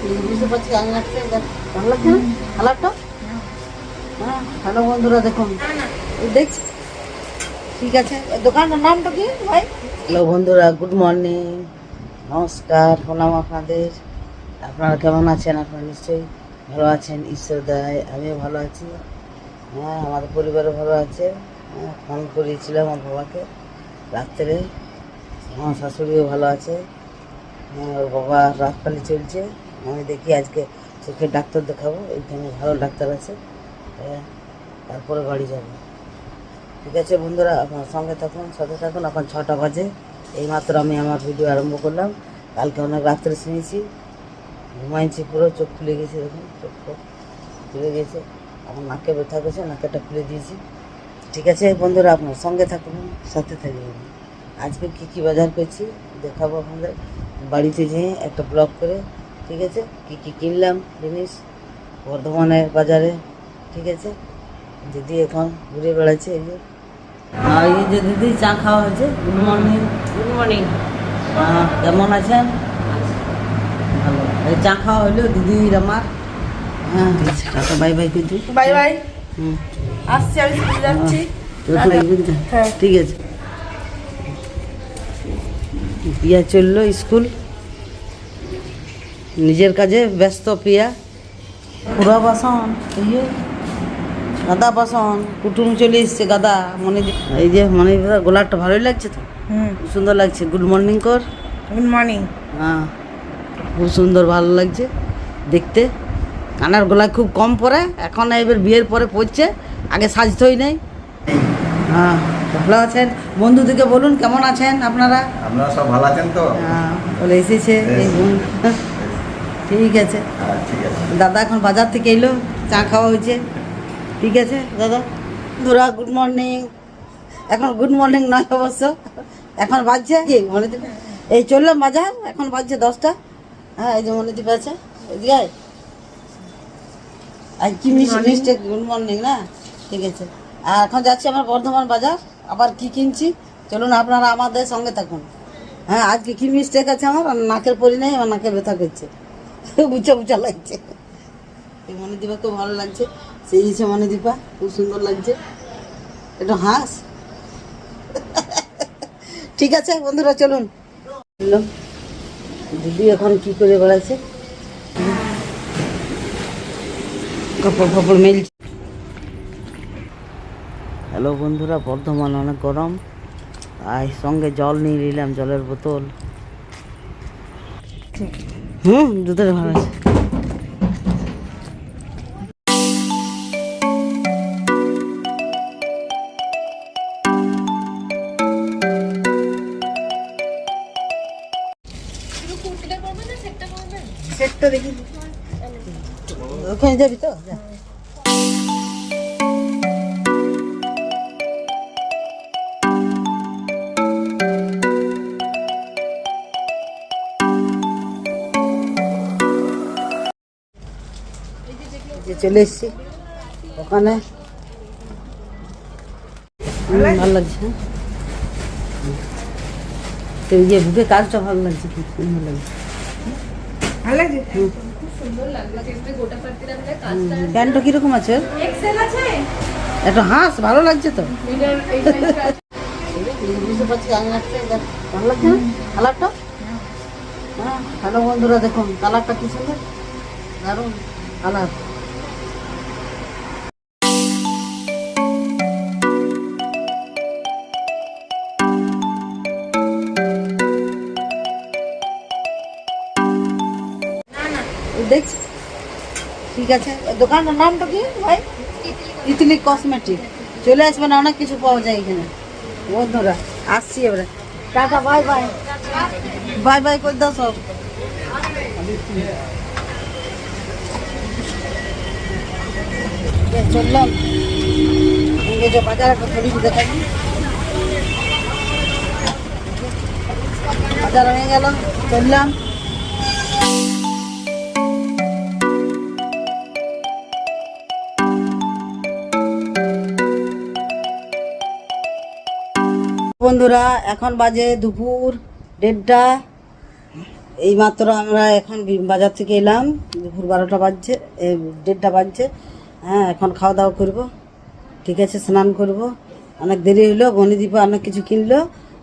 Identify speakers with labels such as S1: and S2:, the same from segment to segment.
S1: বুঝতে পারছি লাগছে ভালো লাগছে হ্যাঁ হ্যালো বন্ধুরা, দেখুন। দেখছি। ঠিক আছে এই দোকানটার নামটা কি ভাই? হ্যালো বন্ধুরা, গুড মর্নিং। নমস্কার, প্রণাম আপনাদের। আপনারা কেমন আছেন? আপনারা নিশ্চয়ই ভালো আছেন। ঈশ্বর দায় আমিও ভালো আছি। হ্যাঁ আমাদের পরিবারও ভালো আছে। হ্যাঁ ফোন করিয়েছিলাম আমার বাবাকে রাত্রে। আমার শাশুড়িও ভালো আছে। হ্যাঁ ওর বাবা রাতপালি চলছে। আমি দেখি আজকে চোখের ডাক্তার দেখাবো, এইখানে ভালো ডাক্তার আছে। হ্যাঁ তারপরে বাড়ি যাব। ঠিক আছে বন্ধুরা, আপনার সঙ্গে থাকুন, সাথে থাকুন, এখন ছটা বাজে। এইমাত্র আমি আমার ভিডিও আরম্ভ করলাম। কালকে অনেক রাত্রে শুনেছি, ঘুমাইছি পুরো, চোখ খুলে গেছে, দেখুন, চোখ খুলে গেছে। আমার নাকে ব্যথা গেছে নাকেটা খুলে দিয়েছি। ঠিক আছে বন্ধুরা, আপনার সঙ্গে থাকুন, সাথে থাকবেন আজকে কী কী বাজার করছি, দেখাবো আপনাদের। বাড়িতে যেয়ে একটা ব্লগ করে ঠিক আছে? কী কী কিনলাম জিনিস? বর্ধমানের বাজারে ঠিক আছে? দিদি এখন ঘুরে বেড়াচ্ছে এই যে। আর এই যে দিদি চা খাওয়া হয়েছে? Good morning.
S2: Good morning.
S1: কেমন আছেন? ভালো। এই চা খাওয়া হলো দিদির আমার হ্যাঁ ঠিক আছে টাটা বাই বাই কিন্তু
S2: বাই বাই
S1: হুম।
S2: আসছি আমি যাচ্ছি? হ্যাঁ।
S1: ঠিক আছে। পিয়া চলল স্কুল? নিজের কাজে ব্যস্ত পিয়া পুরা বাসন এই যে গাদা বাসন কুটুম চলে এসছে গাদা মনে এই যে মনে গোলাপটা ভালোই লাগছে তো?
S2: হুম।
S1: খুব সুন্দর লাগছে। গুড মর্নিং কর।
S2: গুড মর্নিং
S1: হ্যাঁ খুব সুন্দর ভালো লাগছে দেখতে। কানার গলা খুব কম পরে এখন এবার বিয়ের পরে পড়ছে আগে সাজতেই নেই। হ্যাঁ ভালো আছেন? বন্ধুদিকে বলুন কেমন আছেন আপনারা?
S3: আপনারা সব ভালো আছেন তো?
S1: হ্যাঁ বলে এসেছে। ঠিক আছে। দাদা এখন বাজার থেকে এলো চা খাওয়া হয়েছে। ঠিক আছে দাদা? ধরা গুড মর্নিং এখন গুড মর্নিং নয় অবশ্য। এখন বাজছে কি? মনেদীপ? এই চললাম বাজার এখন বাজছে দশটা। হ্যাঁ এই যে মনেদীপ আছে। এদিকে। আর কি মিষ্টি গুড মর্নিং না? ঠিক আছে। আর এখন যাচ্ছি আমার বর্ধমান বাজার আবার কি কিনছি? চলুন আপনারা আমাদের সঙ্গে থাকুন। হ্যাঁ আজকে কি মিস্টেক আছে আমার? নাকের পরি নেই আমার নাকে ব্যথা করছে। বুচা বুচা লাগছে। এই মণিদীপা খুব ভালো লাগছে। সেই হিসেবে মণিদীপা খুব সুন্দর লাগছে। একটু হাঁস? ঠিক আছে বন্ধুরা চলুন। দিদি এখন কি করে বেড়াচ্ছে? কাপড় ফাপড় মেলছে। হ্যালো বন্ধুরা বর্ধমান অনেক গরম। আর সঙ্গে জল নিয়ে নিলাম জলের বোতল। হুম দুধের ভালো আছে। সেটটা দেখি। ওখানে যাবি তো? যা। যে চলে এসছি ওখানে। ভালো লাগছে হ্যাঁ? তো এই যে বুকে কাজটা ভালো লাগছে সুন্দর লাগছে।
S2: ভালো লাগছে?
S1: প্যান্টটা কীরকম আছে? ওর?
S2: এক্সেল আছে
S1: একটু হাঁস ভালো লাগছে তো? ভালো লাগছে কালারটা? হ্যাঁ হ্যালো বন্ধুরা দেখুন কালারটা কি সুন্দর? দারুণ কালার। দেখছি। ঠিক আছে দোকানটার নামটা কি ভাই? তিতলি কসমেটিক চলে আসবেন অনেক কিছু পাওয়া যায় এখানে। বন্ধুরা, আসছি এবারে। Tata, bye bye. Bye bye করে দাও সব। চললাম। বাজার একটা থলি দেখাই বাজার হয়ে গেল, চললাম। বন্ধুরা, এখন বাজে দুপুর দেড়টা। এই মাত্র আমরা এখন বাজার থেকে এলাম। দুপুর বারোটা বাজছে দেড়টা বাজছে। হ্যাঁ এখন খাওয়া দাওয়া করব। ঠিক আছে, স্নান করব। অনেক দেরি হলো, বনিদীপা অনেক কিছু কিনলো।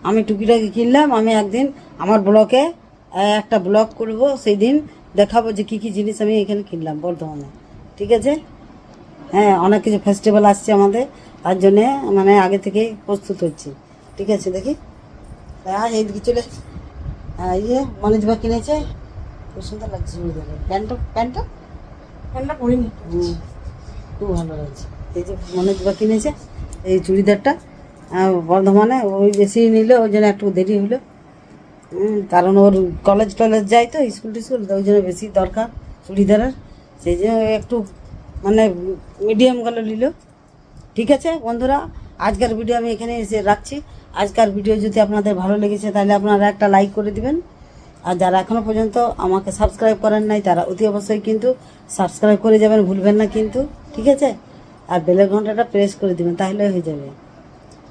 S1: আমি টুকিটাকি কিনলাম। আমি একদিন আমার ব্লকে একটা ব্লগ করব। সেই দিন দেখাবো যে কী কী জিনিস আমি এখানে কিনলাম বর্ধমানে। ঠিক আছে? হ্যাঁ অনেক কিছু ফেস্টিভ্যাল আসছে আমাদের। তার জন্যে মানে আগে থেকেই প্রস্তুত হচ্ছি। ঠিক আছে দেখি। হ্যাঁ এইদিকে চলে। হ্যাঁ ইয়ে মনোজবা কিনেছে। খুব সুন্দর লাগছে প্যান্টটা প্যান্টটা?
S2: পড়িনি
S1: হুম, খুব ভালো লাগছে। এই যে মনোজবা কিনেছে এই চুড়িদারটা। বর্ধমানে ওই বেশি নিল ওই জন্য একটু দেরি হলো। কারণ ওর কলেজ টলেজ যায় তো স্কুল টিস্কুল ওই জন্য বেশি দরকার চুড়িদারের। সেই জন্য একটু মানে মিডিয়াম গেলো নিল। ঠিক আছে বন্ধুরা আজকের ভিডিও আমি এখানে এসে রাখছি। আজকের ভিডিও যদি আপনাদের ভালো লেগেছে, তাহলে আপনারা একটা লাইক করে দিবেন। আর যারা এখনও পর্যন্ত আমাকে সাবস্ক্রাইব করেন নাই, তারা অতি অবশ্যই কিন্তু সাবস্ক্রাইব করে যাবেন, ভুলবেন না কিন্তু, ঠিক আছে? আর বেলের ঘন্টাটা প্রেস করে দিবেন তাহলে হয়ে যাবে।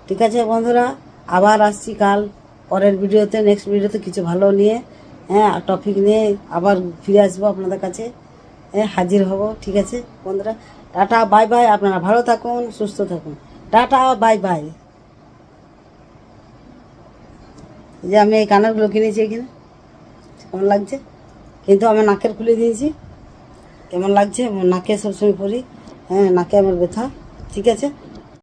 S1: ঠিক আছে বন্ধুরা, আবার আসছি কাল পরের ভিডিওতে নেক্সট ভিডিওতে কিছু ভালো নিয়ে হ্যাঁ টপিক নিয়ে আবার ফিরে আসব আপনাদের কাছে হ্যাঁ হাজির হব, ঠিক আছে বন্ধুরা? টাটা বাই বাই আপনারা ভালো থাকুন, সুস্থ থাকুন। টাটা বাই বাই এই যে আমি এই কানেরগুলো কিনেছি এখানে। কেমন লাগছে? কিন্তু আমি নাকের খুলে দিয়েছি। কেমন লাগছে? নাকে সবসময় পরি। হ্যাঁ নাকে আমার ব্যথা। ঠিক আছে?